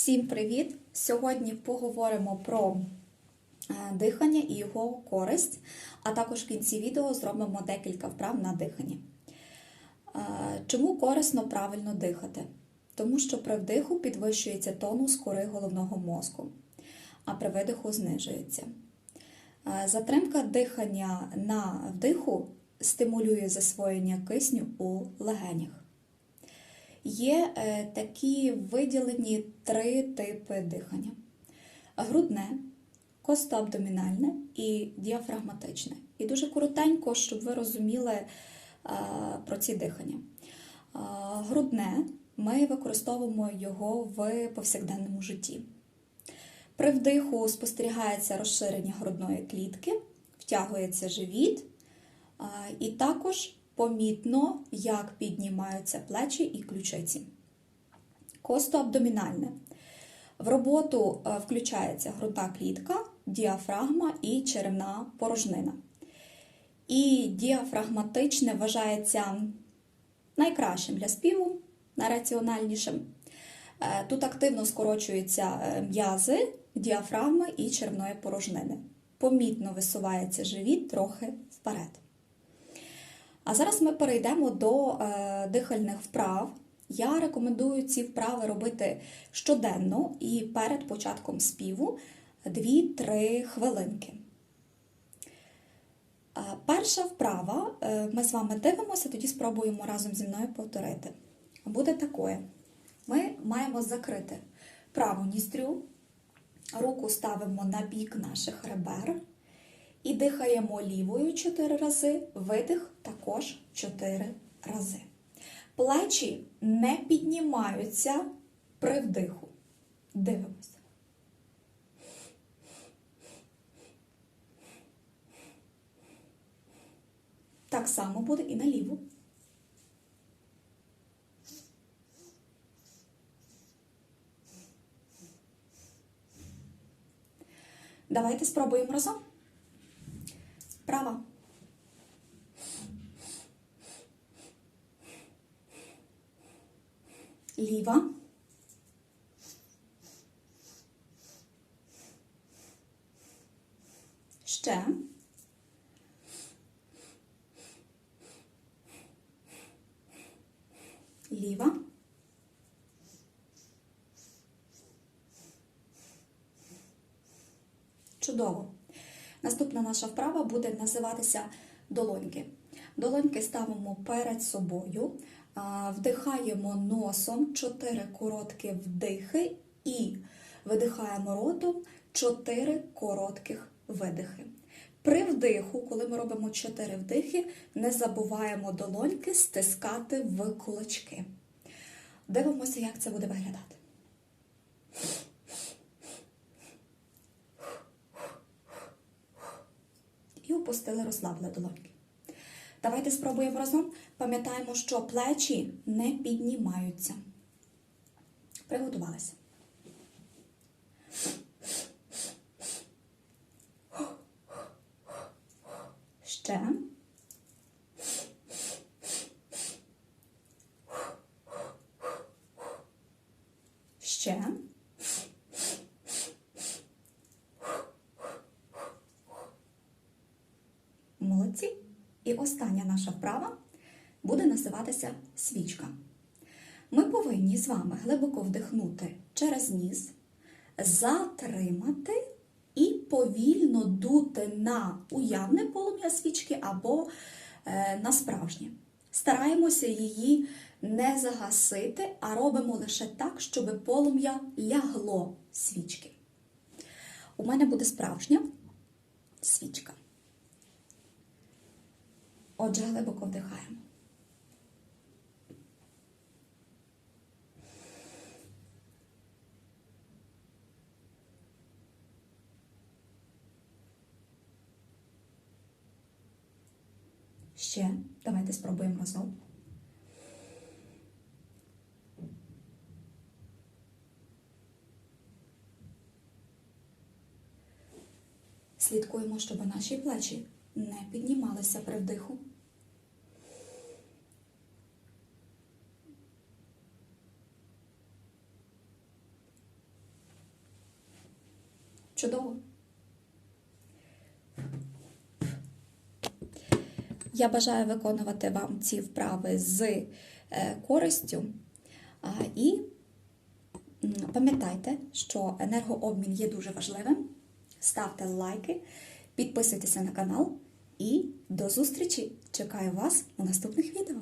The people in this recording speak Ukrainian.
Всім привіт! Сьогодні поговоримо про е, дихання і його користь, а також в кінці відео зробимо декілька вправ на дихання. Е, Чому корисно правильно дихати? Тому що при вдиху підвищується тонус кори головного мозку, а при видиху знижується. Е, Затримка дихання на вдиху стимулює засвоєння кисню у легенях. Є е, такі виділені три типи дихання: грудне, костоабдомінальне і діафрагматичне. І дуже коротенько, щоб ви розуміли е, про ці дихання. Е, грудне ми використовуємо його в повсякденному житті. При вдиху спостерігається розширення грудної клітки, втягується живіт, і також помітно, як піднімаються плечі і ключиці. Костоабдомінальне. В роботу е, включається грудна клітка, діафрагма і черевна порожнина. І діафрагматичне вважається найкращим для співу, найраціональнішим. Е, Тут активно скорочуються е, м'язи, діафрагми і червної порожнини. Помітно висувається живіт трохи вперед. А зараз ми перейдемо до е, дихальних вправ. Я рекомендую ці вправи робити щоденно і перед початком співу 2-3 хвилинки. Е, Перша вправа, е, ми з вами дивимося, тоді спробуємо разом зі мною повторити. Буде такое. Ми маємо закрити праву ніздрю, руку ставимо на бік наших ребер і дихаємо лівою 4 рази, видих також 4 рази. Плечі не піднімаються при вдиху. Дивимося. Так само буде і на ліву. Давайте спробуємо разом. Ліва. Ще. Ліва. Чудово. Наступна наша вправа буде називатися долоньки. Долоньки ставимо перед собою, вдихаємо носом 4 короткі вдихи і видихаємо ротом 4 коротких видихи. При вдиху, коли ми робимо 4 вдихи, не забуваємо долоньки стискати в кулачки. Дивимося, як це буде виглядати. і опустили, розслабили долоньки. Давайте спробуємо разом. Пам'ятаємо, що плечі не піднімаються. Приготувалися. Ще. Ще. Молодці. І остання наша вправа буде називатися свічка. Ми повинні з вами глибоко вдихнути через ніс, затримати і повільно дути на уявне полум'я свічки або е, на справжнє. Стараємося її не загасити, а робимо лише так, щоб полум'я лягло свічки. У мене буде справжня свічка. Отже, глибоко вдихаємо. Ще. Давайте спробуємо разом. Слідкуємо, щоб наші плечі не піднімалися при вдиху. Чудово! Я бажаю виконувати вам ці вправи з е, користю. І пам'ятайте, що енергообмін є дуже важливим. Ставте лайки, підписуйтеся на канал і до зустрічі! Чекаю вас у наступних відео.